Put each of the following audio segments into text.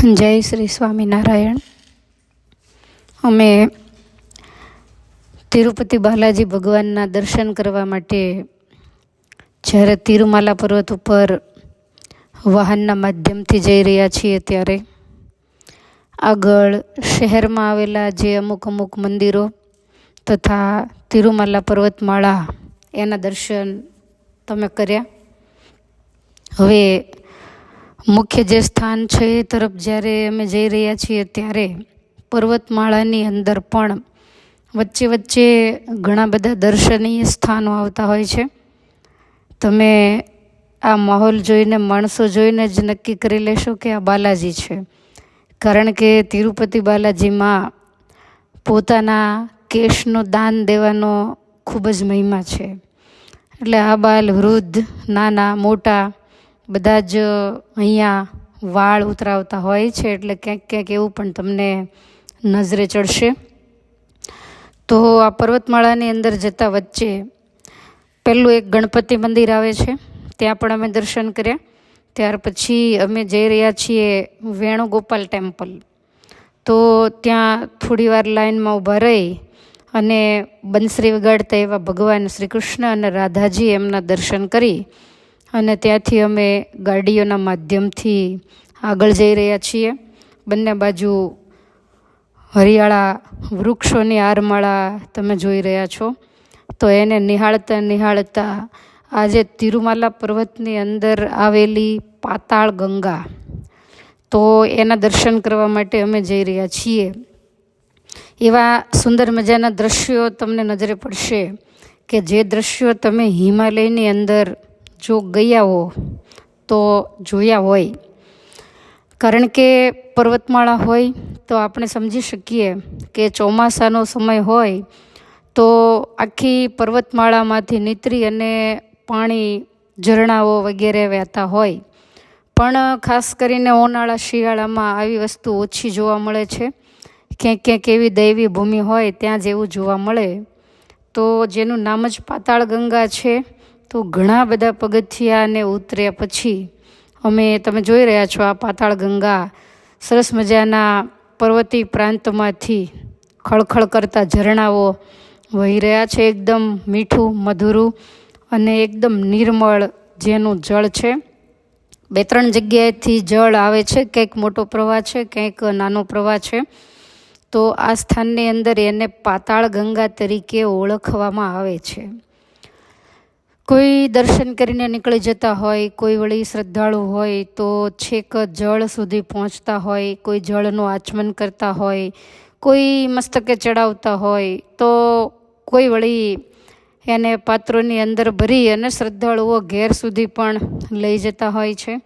જય શ્રી સ્વામિનારાયણ. અમે તિરુપતિ બાલાજી ભગવાનના દર્શન કરવા માટે જ્યારે તિરુમાલા પર્વત ઉપર વાહનના માધ્યમથી જઈ રહ્યા છીએ ત્યારે આગળ શહેરમાં આવેલા જે અમુક અમુક મંદિરો તથા તિરુમાલા પર્વતમાળા, એના દર્શન તમે કર્યા. હવે મુખ્ય જે સ્થાન છે એ તરફ જ્યારે અમે જઈ રહ્યા છીએ ત્યારે પર્વતમાળાની અંદર પણ વચ્ચે વચ્ચે ઘણા બધા દર્શનીય સ્થાનો આવતા હોય છે. તમે આ માહોલ જોઈને, માણસો જોઈને જ નક્કી કરી લેશો કે આ બાલાજી છે. કારણ કે તિરુપતિ બાલાજીમાં પોતાના કેશનો દાન દેવાનો ખૂબ જ મહિમા છે. એટલે આ બાલ વૃદ્ધ, નાના, મોટા બધા જ અહીંયા વાળ ઉતરાવતા હોય છે એટલે ક્યાંક ક્યાંક એવું પણ તમને નજરે ચડશે. તો આ પર્વતમાળાની અંદર જતાં વચ્ચે પહેલું એક ગણપતિ મંદિર આવે છે. ત્યાં પણ અમે દર્શન કર્યા. ત્યાર પછી અમે જઈ રહ્યા છીએ વેણુગોપાલ ટેમ્પલ. તો ત્યાં થોડી વાર લાઈનમાં ઊભા રહી અને બંસરી વગાડતા એવા ભગવાન શ્રી કૃષ્ણ અને રાધાજી એમના દર્શન કરી અને ત્યાંથી અમે ગાડીઓના માધ્યમથી આગળ જઈ રહ્યા છીએ. બંને બાજુ હરિયાળા વૃક્ષોની આરમાળા તમે જોઈ રહ્યા છો. તો એને નિહાળતા નિહાળતા આજે તિરુમાલા પર્વતની અંદર આવેલી પાતાળ ગંગા. તો એના દર્શન કરવા માટે અમે જઈ રહ્યા છીએ. એવા સુંદર મજાના દ્રશ્યો તમને નજરે પડશે કે જે દ્રશ્યો તમે હિમાલયની અંદર જો ગયા હો, તો જોયા હોય. કારણ કે પર્વતમાળા હોય, તો આપણે સમજી શકીએ કે ચોમાસાનો સમય હોય, તો આખી પર્વતમાળામાંથી નીતરી અને પાણી ઝરણાઓ વગેરે વહેતા હોય. પણ ખાસ કરીને ઉનાળા શિયાળામાં આવી વસ્તુ ઓછી જોવા મળે છે. ક્યાંક ક્યાંક એવી દૈવી ભૂમિ હોય, ત્યાં જેવું જોવા મળે. તો જેનું નામ જ પાતાળ ગંગા છે. તો ઘણા બધા પગથિયાને ઉતર્યા પછી અમે, તમે જોઈ રહ્યા છો આ પાતાળ ગંગા સરસ મજાના પર્વતી પ્રાંતમાંથી ખળખળ કરતા ઝરણાઓ વહી રહ્યા છે. એકદમ મીઠું, મધુરું અને એકદમ નિર્મળ જેનું જળ છે. બે ત્રણ જગ્યાએથી જળ આવે છે. ક્યાંક મોટો પ્રવાહ છે, ક્યાંક નાનો પ્રવાહ છે. તો આ સ્થાનની અંદર એને પાતાળ ગંગા તરીકે ઓળખવામાં આવે છે. કોઈ દર્શન કરીને નીકળી જતા હોય, કોઈ વળી શ્રદ્ધાળુ હોય, તો છેક જળ સુધી પહોંચતા હોય, કોઈ જળનું આચમન કરતા હોય, કોઈ મસ્તકે ચડાવતા હોય, તો કોઈ વળી એને પાત્રોની અંદર ભરી અને શ્રદ્ધાળુઓ ઘેર સુધી પણ લઈ જતા હોય છે.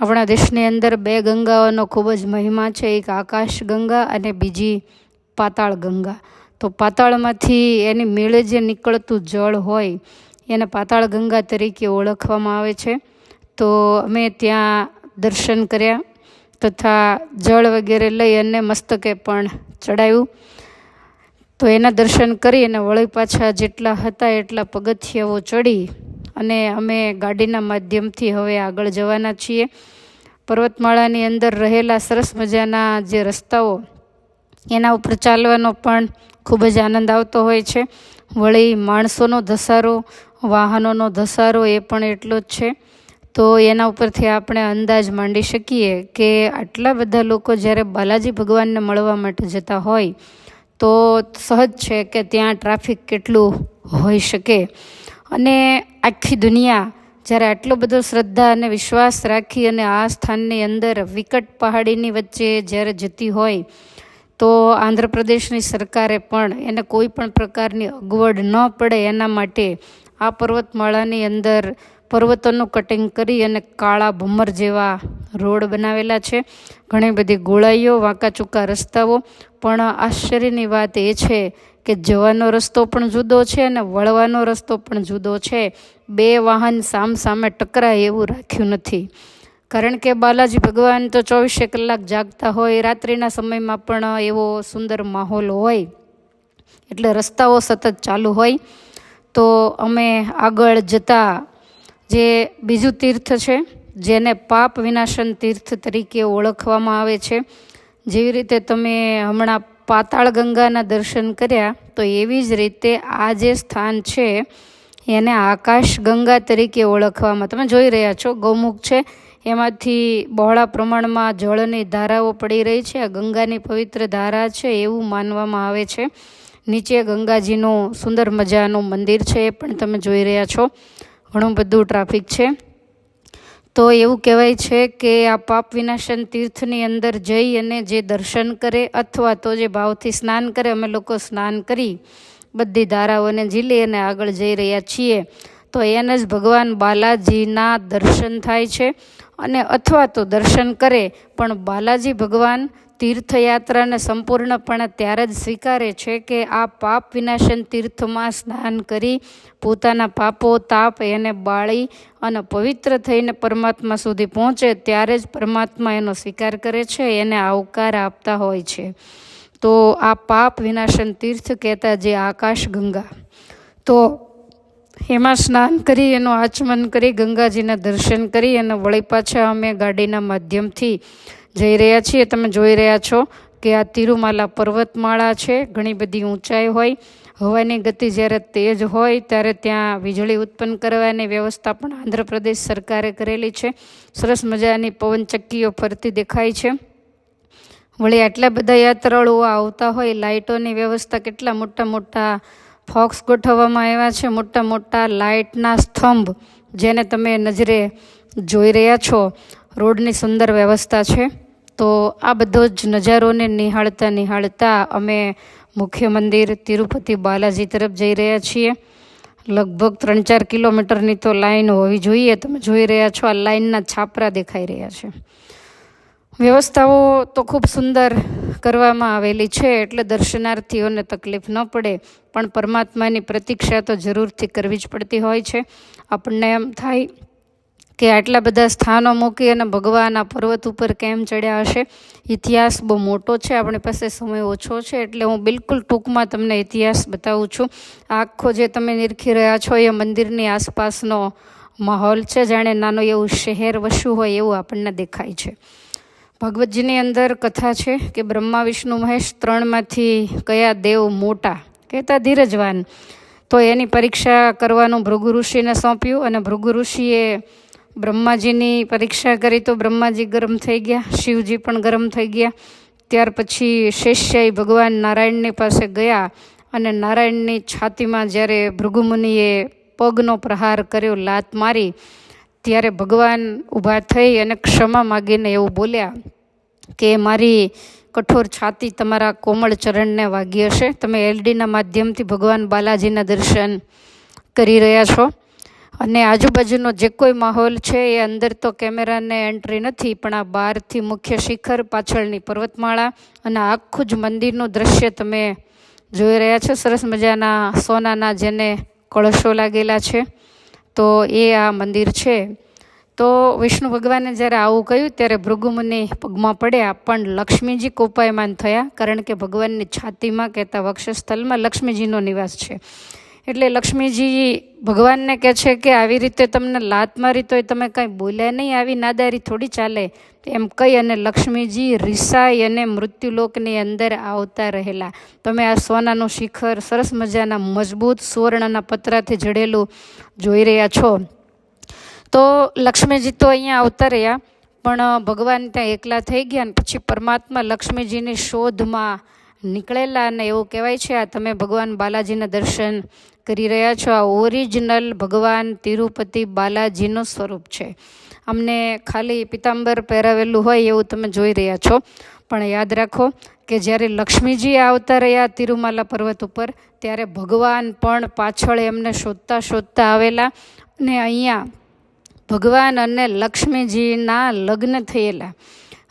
આપણા દેશની અંદર બે ગંગાઓનો ખૂબ જ મહિમા છે, એક આકાશ ગંગા અને બીજી પાતાળ ગંગા. તો પાતાળમાંથી એની મેળે જે નીકળતું જળ હોય એને પાતાળ ગંગા તરીકે ઓળખવામાં આવે છે. તો અમે ત્યાં દર્શન કર્યા તથા જળ વગેરે લઈ અને મસ્તકે પણ ચડાવ્યું તો એના દર્શન કરી અને વળી પાછા જેટલા હતા એટલા પગથિયાઓ ચડી અને અમે ગાડીના માધ્યમથી હવે આગળ જવાના છીએ. પર્વતમાળાની અંદર રહેલા સરસ મજાના જે રસ્તાઓ એના ઉપર ચાલવાનો પણ ખૂબ જ આનંદ આવતો હોય છે. વળી માણસોનો ધસારો, વાહનોનો ધસારો એ પણ એટલો જ છે. તો એના ઉપરથી આપણે અંદાજ માંડી શકીએ કે આટલા બધા લોકો જ્યારે બાલાજી ભગવાનને મળવા માટે જતા હોય, તો સહજ છે કે ત્યાં ટ્રાફિક કેટલું હોઈ શકે. અને આખી દુનિયા જ્યારે આટલો બધો શ્રદ્ધા અને વિશ્વાસ રાખી અને આ સ્થાનની અંદર વિકટ પહાડીની વચ્ચે જ્યારે જતી હોય તો આંધ્રપ્રદેશની સરકારે પણ એને કોઈ પણ પ્રકારની અગવડ ન પડે એના માટે આ પર્વતમાળાની અંદર પર્વતોનું કટિંગ કરી અને કાળા ભમર જેવા રોડ બનાવેલા છે. ઘણી બધી ગોળાઈઓ વાંકા ચૂકા રસ્તાઓ. પણ આશ્ચર્યની વાત એ છે કે જવાનો રસ્તો પણ જુદો છે અને વળવાનો રસ્તો પણ જુદો છે. બે વાહન સામ સામે ટકરાય એવું રાખ્યું નથી. કારણ કે બાલાજી ભગવાન તો ચોવીસે કલાક જાગતા હોય, રાત્રિના સમયમાં પણ એવો સુંદર માહોલ હોય, એટલે રસ્તાઓ સતત ચાલુ હોય. તો અમે આગળ જતા જે બીજું તીર્થ છે, જેને પાપ વિનાશન તીર્થ તરીકે ઓળખવામાં આવે છે, જેવી રીતે તમે હમણાં પાતાળ ગંગાના દર્શન કર્યા, તો એવી જ રીતે આ જે સ્થાન છે, એને આકાશ ગંગા તરીકે ઓળખવામાં, તમે જોઈ રહ્યા છો, ગૌમુખ છે એમાંથી બહોળા પ્રમાણમાં જળની ધારાઓ પડી રહી છે. આ ગંગાની પવિત્ર ધારા છે એવું માનવામાં આવે છે. નીચે ગંગાજીનું સુંદર મજાનું મંદિર છે એ પણ તમે જોઈ રહ્યા છો. ઘણું બધું ટ્રાફિક છે. તો એવું કહેવાય છે કે આ પાપ વિનાશન તીર્થની અંદર જઈ અને જે દર્શન કરે અથવા તો જે ભાવથી સ્નાન કરે, અમે લોકો સ્નાન કરી બધી ધારાઓને ઝીલી અને આગળ જઈ રહ્યા છીએ. તો એને જ ભગવાન બાલાજીના દર્શન થાય છે. અને અથવા તો દર્શન કરે, પણ બાલાજી ભગવાન તીર્થયાત્રાને સંપૂર્ણપણે ત્યારે જ સ્વીકારે છે કે આ પાપ વિનાશન તીર્થમાં સ્નાન કરી પોતાના પાપો તાપ એને બાળી અને પવિત્ર થઈને પરમાત્મા સુધી પહોંચે ત્યારે જ પરમાત્મા એનો સ્વીકાર કરે છે, એને આવકાર આપતા હોય છે. તો આ પાપ વિનાશન તીર્થ કહેતા જે આકાશ ગંગા તો એમાં સ્નાન કરી, એનું આચમન કરી, ગંગાજીના દર્શન કરી અને વળી પાછા અમે ગાડીના માધ્યમથી જઈ રહ્યા છીએ. તમે જોઈ રહ્યા છો કે આ તિરુમાલા પર્વતમાળા છે, ઘણી બધી ઊંચાઈ હોય. હવાની ગતિ જ્યારે તેજ હોય ત્યારે ત્યાં વીજળી ઉત્પન્ન કરવાની વ્યવસ્થા પણ આંધ્રપ્રદેશ સરકારે કરેલી છે. સરસ મજાની પવનચક્કીઓ ફરતી દેખાય છે. વળી આટલા બધા યાત્રાળુઓ આવતા હોય, લાઇટોની વ્યવસ્થા કેટલા મોટા મોટા ફોક્સ ગોઠવવામાં આવ્યા છે મોટા મોટા લાઇટના સ્તંભ, જેને તમે નજરે જોઈ રહ્યા છો. રોડની સુંદર વ્યવસ્થા છે. તો આ બધો જ નજારોને નિહાળતા નિહાળતા અમે મુખ્ય મંદિર તિરુપતિ બાલાજી તરફ જઈ રહ્યા છીએ. લગભગ ત્રણ ચાર કિલોમીટરની તો લાઈન હોવી જોઈએ. તમે જોઈ રહ્યા છો આ લાઇનના છાપરા દેખાઈ રહ્યા છે. વ્યવસ્થાઓ તો ખૂબ સુંદર કરવામાં આવેલી છે, એટલે દર્શનાર્થીઓને તકલીફ ન પડે, પણ પરમાત્માની પ્રતીક્ષા તો જરૂરથી કરવી જ પડતી હોય છે. આપણને એમ થાય કે આટલા બધા સ્થાનો મૂકી અને ભગવાન આ પર્વત ઉપર કેમ ચડ્યા હશે? ઇતિહાસ બહુ મોટો છે, આપણી પાસે સમય ઓછો છે, એટલે હું બિલકુલ ટૂંકમાં તમને ઇતિહાસ બતાવું છું. આખો જે તમે નિરખી રહ્યા છો એ મંદિરની આસપાસનો માહોલ છે, જાણે નાનું એવું શહેર વસ્યું હોય એવું આપણને દેખાય છે. ભગવતજીની અંદર કથા છે કે બ્રહ્મા, વિષ્ણુ, મહેશ ત્રણમાંથી કયા દેવ મોટા? કહેતા ધીરજવાન. તો એની પરીક્ષા કરવાનું ભૃગુ ઋષિને સોંપ્યું અને ભૃગુ ઋષિએ બ્રહ્માજીની પરીક્ષા કરી તો બ્રહ્માજી ગરમ થઈ ગયા, શિવજી પણ ગરમ થઈ ગયા. ત્યાર પછી શેષ્યાઈ ભગવાન નારાયણની પાસે ગયા અને નારાયણની છાતીમાં જ્યારે ભૃગુમુનિએ પગનો પ્રહાર કર્યો, લાત મારી ત્યારે ભગવાન ઊભા થઈ અને ક્ષમા માગીને એવું બોલ્યા કે મારી કઠોર છાતી તમારા કોમળ ચરણને વાગી હશે. તમે એલડીના માધ્યમથી ભગવાન બાલાજીના દર્શન કરી રહ્યા છો. અને આજુબાજુનો જે કોઈ માહોલ છે એ અંદર તો કેમેરાને એન્ટ્રી નથી, પણ આ બહારથી મુખ્ય શિખર પાછળની પર્વતમાળા અને આખું જ મંદિરનું દ્રશ્ય તમે જોઈ રહ્યા છો. સરસ મજાના સોનાના જેને કળશો લાગેલા છે. તો એ આ મંદિર છે. તો વિષ્ણુ ભગવાને જ્યારે આવું કહ્યું, ત્યારે ભૃગુમુનિ પગમાં પડ્યા, પણ લક્ષ્મીજી કોપાયમાન થયા, કારણ કે ભગવાનની છાતીમાં કહેતા વક્ષસ્થલમાં લક્ષ્મીજીનો નિવાસ છે. એટલે લક્ષ્મીજી ભગવાનને કહે છે કે આવી રીતે તમને લાત મારી તોય તમે કાંઈ બોલ્યા નહીં, આવી નાદારી થોડી ચાલે. એમ કહી અને લક્ષ્મીજી રિસાઈ અને મૃત્યુલોકની અંદર આવતા રહેલા. તમે આ સોનાનું શિખર સરસ મજાના મજબૂત સુવર્ણના પતરાથી જડેલું જોઈ રહ્યા છો. તો લક્ષ્મીજી તો અહીંયા આવતા રહ્યા, પણ ભગવાન ત્યાં એકલા થઈ ગયા ને પછી પરમાત્મા લક્ષ્મીજીની શોધમાં નીકળેલા અને એવું કહેવાય છે, આ તમે ભગવાન બાલાજીના દર્શન કરી રહ્યા છો. આ ઓરિજિનલ ભગવાન તિરુપતિ બાલાજીનું સ્વરૂપ છે. અમને ખાલી પિતાંબર પહેરાવેલું હોય એવું તમે જોઈ રહ્યા છો. પણ યાદ રાખો કે જ્યારે લક્ષ્મીજી આવતા રહ્યા તિરુમાલા પર્વત ઉપર, ત્યારે ભગવાન પણ પાછળ એમને શોધતા શોધતા આવેલા અને અહીંયા ભગવાન અને લક્ષ્મીજીના લગ્ન થયેલા.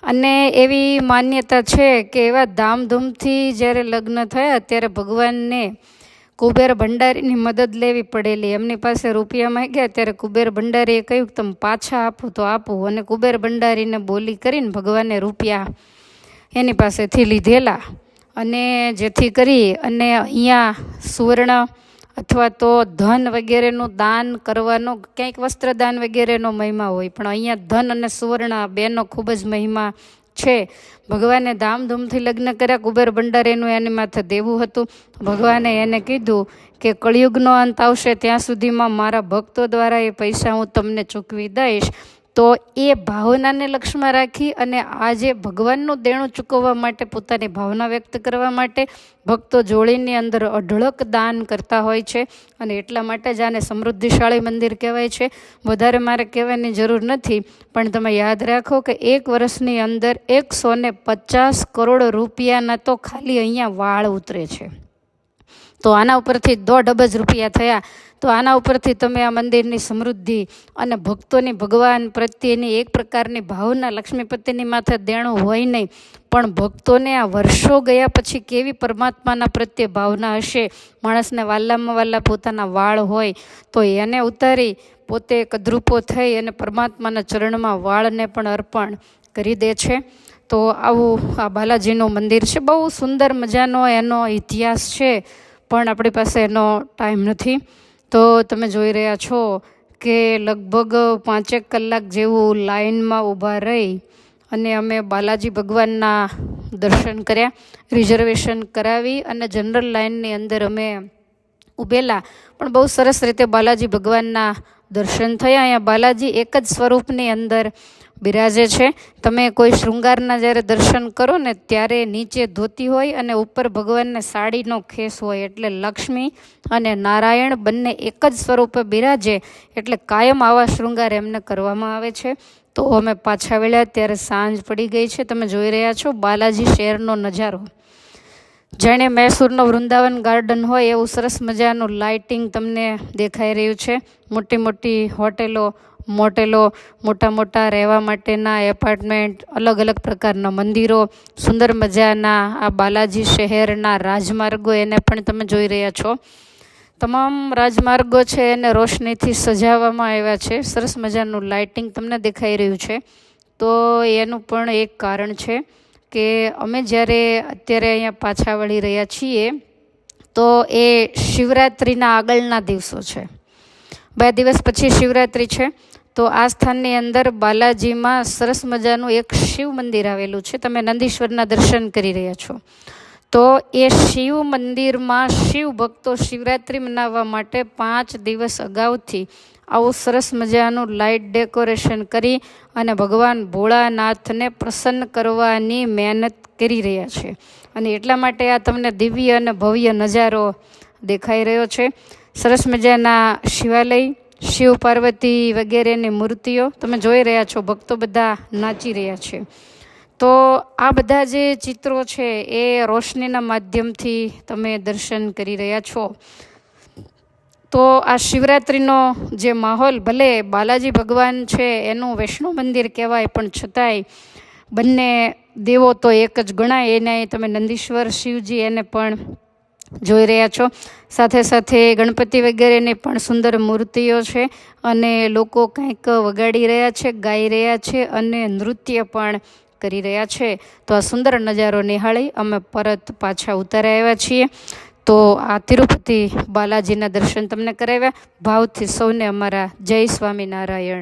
અને એવી માન્યતા છે કે એવા ધામધૂમથી જ્યારે લગ્ન થયા, ત્યારે ભગવાનને કુબેર ભંડારીની મદદ લેવી પડેલી. એમની પાસે રૂપિયા માંગ્યા ત્યારે કુબેર ભંડારીએ કહ્યું, તમે પાછા આપો, તો આપો. અને કુબેર ભંડારીને બોલી કરીને ભગવાને રૂપિયા એની પાસેથી લીધેલા. અને જેથી કરી અને અહીંયા સુવર્ણ અથવા તો ધન વગેરેનું દાન કરવાનો, ક્યાંક વસ્ત્રદાન વગેરેનો મહિમા હોય, પણ અહીંયા ધન અને સુવર્ણ બેનો ખૂબ જ મહિમા છે. ભગવાને ધામધૂમથી લગ્ન કર્યા. કુબેર ભંડારીનું એની માથે દેવું હતું. ભગવાને એને કીધું કે કળિયુગનો અંત આવશે, ત્યાં સુધીમાં મારા ભક્તો દ્વારા એ પૈસા હું તમને ચૂકવી દઈશ. તો એ ભાવનાને લક્ષ્યમાં રાખી અને આજે ભગવાનનું દેણું ચૂકવવા માટે, પોતાની ભાવના વ્યક્ત કરવા માટે ભક્તો જોડીની અંદર અઢળક દાન કરતા હોય છે અને એટલા માટે જ આને સમૃદ્ધિશાળી મંદિર કહેવાય છે. વધારે મારે કહેવાની જરૂર નથી, પણ તમે યાદ રાખો કે એક વર્ષની અંદર એકસો ને પચાસ કરોડ રૂપિયાના તો ખાલી અહીંયા વાળ ઉતરે છે. તો આના ઉપરથી દોઢ અબજ રૂપિયા થયા. તો આના ઉપરથી તમે આ મંદિરની સમૃદ્ધિ અને ભક્તોની ભગવાન પ્રત્યેની એક પ્રકારની ભાવના લક્ષ્મીપતિની માથે દેણું હોય નહીં, પણ ભક્તોને આ વર્ષો ગયા પછી કેવી પરમાત્માના પ્રત્યે ભાવના હશે? માણસને વાલ્લામાં વાલ્લા પોતાના વાળ હોય તો એને ઉતારી પોતે કદરૂપો થઈ અને પરમાત્માના ચરણમાં વાળને પણ અર્પણ કરી દે છે. તો આવું આ બાલાજીનું મંદિર છે. બહુ સુંદર મજાનો એનો ઇતિહાસ છે, પણ આપણી પાસે એનો ટાઈમ નથી. તો તમે જોઈ રહ્યા છો કે લગભગ પાંચેક કલાક જેવું લાઇનમાં ઊભા રહી અને અમે બાલાજી ભગવાનના દર્શન કર્યા, રિઝર્વેશન કરાવી અને જનરલ લાઇનની અંદર અમે ઊભેલા પણ બહુ સરસ રીતે બાલાજી ભગવાનના દર્શન થયા. અહીંયા બાલાજી એક જ સ્વરૂપની અંદર બિરાજે છે. તમે કોઈ શૃંગારના જ્યારે દર્શન કરો ને ત્યારે નીચે ધોતી હોય અને ઉપર ભગવાનને સાડીનો ખેસ હોય એટલે લક્ષ્મી અને નારાયણ બંને એક જ સ્વરૂપે બિરાજે એટલે કાયમ આવા શૃંગાર એમને કરવામાં આવે છે. તો અમે પાછા વળ્યા ત્યારે સાંજ પડી ગઈ છે. તમે જોઈ રહ્યા છો બાલાજી શહેરનો નજારો. જાણે મૈસૂરનો વૃંદાવન ગાર્ડન હોય એવું સરસ મજાનું લાઇટિંગ તમને દેખાઈ રહ્યું છે. મોટી મોટી હોટેલો મોટેલો, મોટા મોટા રહેવા માટેના એપાર્ટમેન્ટ અલગ અલગ પ્રકારના મંદિરો, સુંદર મજાના આ બાલાજી શહેરના રાજમાર્ગો એને પણ તમે જોઈ રહ્યા છો. તમામ રાજમાર્ગો છે એને રોશનીથી સજાવવામાં આવ્યા છે. સરસ મજાનું લાઇટિંગ તમને દેખાઈ રહ્યું છે. તો એનું પણ એક કારણ છે કે અમે જ્યારે અત્યારે અહીંયા પાછા વળી રહ્યા છીએ, તો એ શિવરાત્રિના આગળના દિવસો છે. બે દિવસ પછી શિવરાત્રિ છે, તો આ સ્થાનની અંદર બાલાજીમાં સરસ મજાનું એક શિવ મંદિર આવેલું છે. તમે નંદીશ્વરના દર્શન કરી રહ્યા છો. તો એ શિવ મંદિરમાં શિવ ભક્તો શિવરાત્રિ મનાવવા માટે પાંચ દિવસ અગાઉથી આવું સરસ મજાનું લાઇટ ડેકોરેશન કરી અને ભગવાન ભોળાનાથને પ્રસન્ન કરવાની મહેનત કરી રહ્યા છે. અને એટલા માટે આ તમને દિવ્ય અને ભવ્ય નજારો દેખાઈ રહ્યો છે. સરસ મજાના શિવાલય, શિવ પાર્વતી વગેરેની મૂર્તિઓ તમે જોઈ રહ્યા છો, ભક્તો બધા નાચી રહ્યા છે. તો આ બધા જે ચિત્રો છે એ રોશનીના માધ્યમથી તમે દર્શન કરી રહ્યા છો. તો આ શિવરાત્રિનો જે માહોલ, ભલે બાલાજી ભગવાન છે એનું વૈષ્ણવ મંદિર કહેવાય, પણ છતાંય બંને દેવો તો એક જ ગણાય. એને તમે નંદીશ્વર શિવજી એને પણ જોઈ રહ્યા છો. સાથે સાથે ગણપતિ વગેરેની પણ સુંદર મૂર્તિઓ છે અને લોકો કંઈક વગાડી રહ્યા છે, ગાઈ રહ્યા છે અને નૃત્ય પણ કરી રહ્યા છે. તો આ સુંદર નજારો નિહાળી અમે પરત પાછા ઉતારી આવ્યા છીએ. તો આ તિરુપતિ બાલાજીના દર્શન તમને કરાવ્યા. ભાવથી સૌને અમારા જય સ્વામિનારાયણ.